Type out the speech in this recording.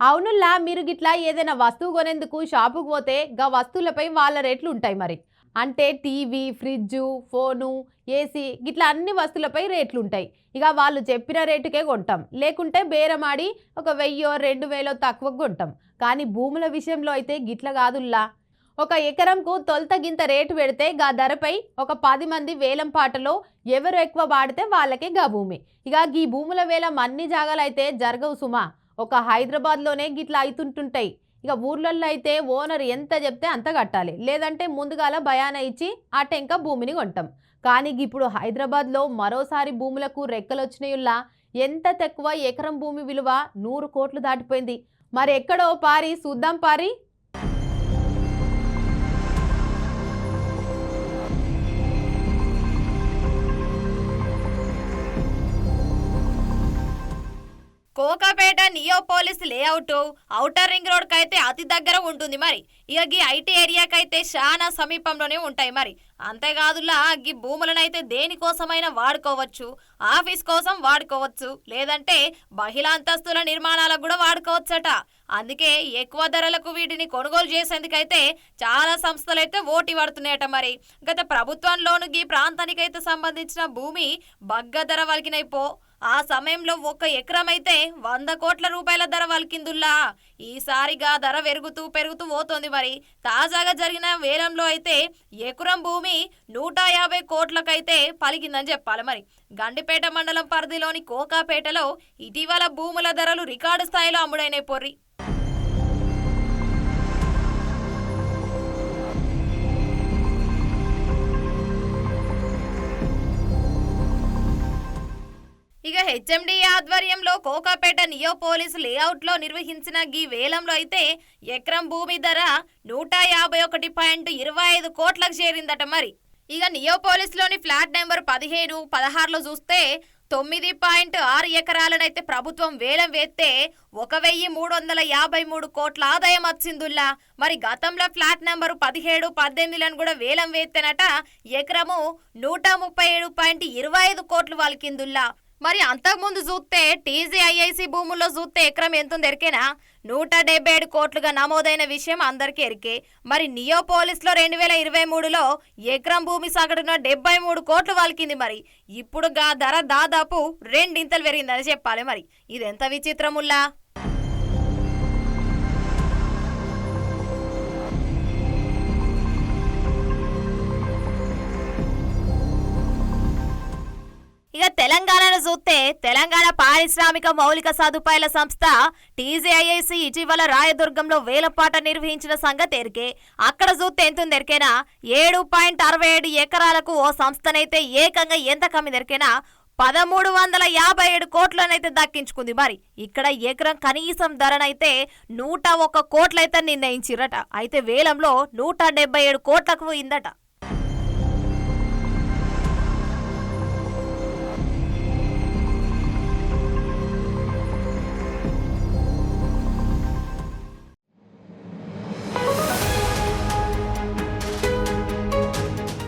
అవునుల్లా మీరు గిట్లా ఏదైనా వస్తువు కొనేందుకు షాపుకు పోతే గా వస్తువులపై వాళ్ళ రేట్లు ఉంటాయి మరి. అంటే టీవీ ఫ్రిడ్జు ఫోను ఏసీ గిట్లా అన్ని వస్తువులపై రేట్లు ఉంటాయి. ఇక వాళ్ళు చెప్పిన రేటుకే కొంటాం. లేకుంటే బేరమాడి ఒక వెయ్యో రెండు వేలో తక్కువ కొంటాం. కానీ భూముల విషయంలో అయితే గిట్ల కాదుల్లా. ఒక ఎకరంకు తొలత గింత రేటు పెడితే గా ధరపై ఒక పది మంది వేలం పాటలో ఎవరు ఎక్కువ పాడితే వాళ్ళకే గా భూమి. ఇక ఈ భూముల వేలం అన్ని జాగాలైతే జరగవు సుమా. ఒక హైదరాబాద్లోనే గిట్లా అవుతుంటుంటాయి ఇక ఊర్లలో అయితే ఓనర్ ఎంత చెప్తే అంత కట్టాలి. లేదంటే ముందుగాల భయాన ఇచ్చి ఆ టెంక భూమిని కొంటాం. కానీ ఇప్పుడు హైదరాబాద్లో మరోసారి భూములకు రెక్కలు వచ్చినయుల్లా ఎంత తక్కువ ఎకరం భూమి విలువ నూరు కోట్లు దాటిపోయింది. మరి ఎక్కడో పారి చూద్దాం పారి. Kokapet Neopolis layout outer ring road అయితే అతి దగ్గర ఉంటుంది మరి. ఇక గీ ఐటీ ఏరియాకి అయితే చాలా సమీపంలోనే ఉంటాయి మరి. అంతేకాదులా గీ భూములనైతే దేనికోసమైనా వాడుకోవచ్చు ఆఫీస్ కోసం వాడుకోవచ్చు లేదంటే బహిళ అంతస్తుల నిర్మాణాలకు కూడా వాడుకోవచ్చట. అందుకే ఎక్కువ ధరలకు వీటిని కొనుగోలు చేసేందుకైతే చాలా సంస్థలు అయితే ఓటి పడుతున్నాయట మరి. గత ప్రభుత్వంలోను గీ ప్రాంతానికైతే సంబంధించిన భూమి బగ్గ ధర వలికినైపో ఆ సమయంలో ఒక్క ఎకరం అయితే వంద కోట్ల రూపాయల ధర వలికిందుల్లా. ఈసారిగా ధర పెరుగుతూ పెరుగుతూ పోతోంది మరి. తాజాగా జరిగిన వేలంలో అయితే ఎకరం భూమి నూట యాభై కోట్లకైతే పలికిందని చెప్పాలి మరి. గండిపేట మండలం పరిధిలోని కోకాపేటలో ఇటీవల భూముల ధరలు రికార్డు స్థాయిలో అమ్ముడైన పొర్రి. హెచ్ఎండి ఆధ్వర్యంలో కోకాపేట నియో పోలీస్ లేఅవుట్లో నిర్వహించిన గీ వేలంలో అయితే ఎకరం భూమి ధర నూట యాభై ఒకటి పాయింట్ ఇరవై ఐదు కోట్లకు చేరిందట మరి. ఇక నియోపోలిస్లోని ఫ్లాట్ నెంబర్ పదిహేను పదహారులో చూస్తే తొమ్మిది పాయింట్ ఆరు ఎకరాలనైతే ప్రభుత్వం వేలం వేస్తే ఒక వెయ్యి మూడు వందల యాభై మూడు కోట్ల ఆదాయం వచ్చిందుల్లా. మరి గతంలో ఫ్లాట్ నెంబరు పదిహేడు పద్దెనిమిదిలను కూడా వేలం వేస్తేనట ఎకరము నూట ముప్పై ఏడు పాయింట్ ఇరవై ఐదు కోట్లు వలికిందుల్లా. మరి అంతకుముందు చూస్తే టీజీఐఐసి భూముల్లో చూస్తే ఎకరం ఎంత ఎరికేనా? నూట డెబ్బై ఏడు కోట్లుగా నమోదైన విషయం అందరికీ ఎరికే. మరి నియోపోలిస్లో రెండు వేల ఇరవై మూడులో ఎకరం భూమి సగటున డెబ్బై మూడు కోట్లు వలికింది మరి. ఇప్పుడు గా ధర దాదాపు రెండింతలు పెరిగిందని చెప్పాలి మరి. ఇదెంత విచిత్రముల్లా? తెలంగాణను చూస్తే తెలంగాణ పారిశ్రామిక మౌలిక సదుపాయాల సంస్థ టీజీఐఐసి ఇటీవల రాయదుర్గంలో వేలపాట నిర్వహించిన సంగతి ఎరికే. అక్కడ చూస్తే ఎంత ఎరికేనా? ఏడు పాయింట్ అరవై ఏడు ఎకరాలకు ఓ సంస్థనైతే ఏకంగా ఎంత కమ్మి ఎరికేనా? పదమూడు వందల యాభై ఏడు కోట్లనైతే దక్కించుకుంది. మరి ఇక్కడ ఎకరం కనీసం ధరనైతే నూట ఒక్క కోట్లయితే నిర్ణయించిరట. అయితే వేలంలో నూట డెబ్బై ఏడు కోట్లకు ఇందట